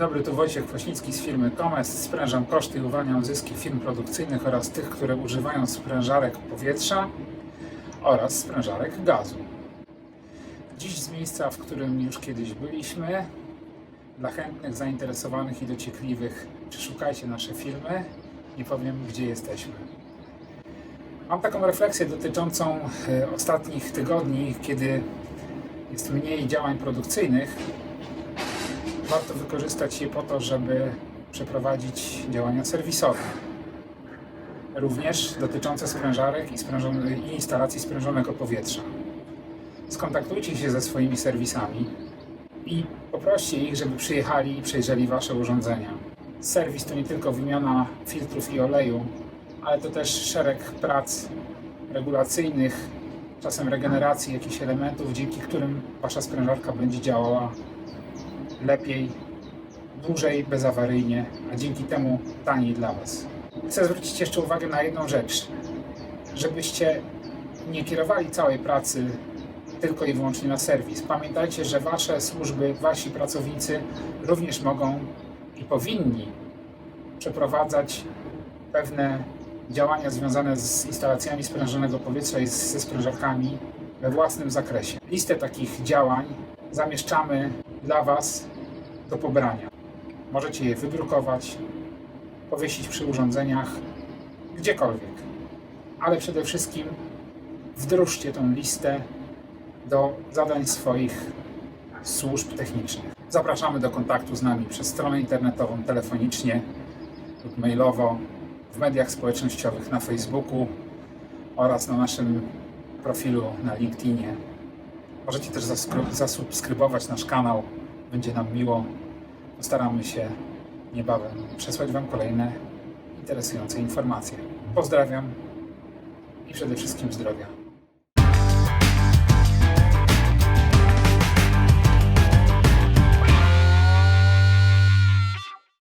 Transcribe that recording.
dobry, tu Wojciech Kwaśnicki z firmy Comest. Sprężam koszty i uwalniam zyski firm produkcyjnych oraz tych, które używają sprężarek powietrza oraz sprężarek gazu. Dziś z miejsca, w którym już kiedyś byliśmy, dla chętnych, zainteresowanych i dociekliwych, przeszukajcie nasze filmy. Nie powiem, gdzie jesteśmy. Mam taką refleksję dotyczącą e, ostatnich tygodni, kiedy jest mniej działań produkcyjnych. Warto wykorzystać je po to, żeby przeprowadzić działania serwisowe. Również dotyczące sprężarek i, i instalacji sprężonego powietrza. Skontaktujcie się ze swoimi serwisami i poproście ich, żeby przyjechali i przejrzeli Wasze urządzenia. Serwis to nie tylko wymiana filtrów i oleju, ale to też szereg prac regulacyjnych, czasem regeneracji jakichś elementów, dzięki którym Wasza sprężarka będzie działała lepiej, dłużej, bezawaryjnie, a dzięki temu taniej dla Was. Chcę zwrócić jeszcze uwagę na jedną rzecz, żebyście nie kierowali całej pracy tylko i wyłącznie na serwis. Pamiętajcie, że Wasze służby, Wasi pracownicy również mogą i powinni przeprowadzać pewne działania związane z instalacjami sprężonego powietrza i ze sprężarkami we własnym zakresie. Listę takich działań zamieszczamy dla Was do pobrania. Możecie je wydrukować, powiesić przy urządzeniach, gdziekolwiek. Ale przede wszystkim wdrożcie tą listę do zadań swoich służb technicznych. Zapraszamy do kontaktu z nami przez stronę internetową, telefonicznie lub mailowo, w mediach społecznościowych, na Facebooku oraz na naszym profilu na LinkedInie. Możecie też zasubskrybować nasz kanał, będzie nam miło. Postaramy się niebawem przesłać Wam kolejne interesujące informacje. Pozdrawiam i przede wszystkim zdrowia.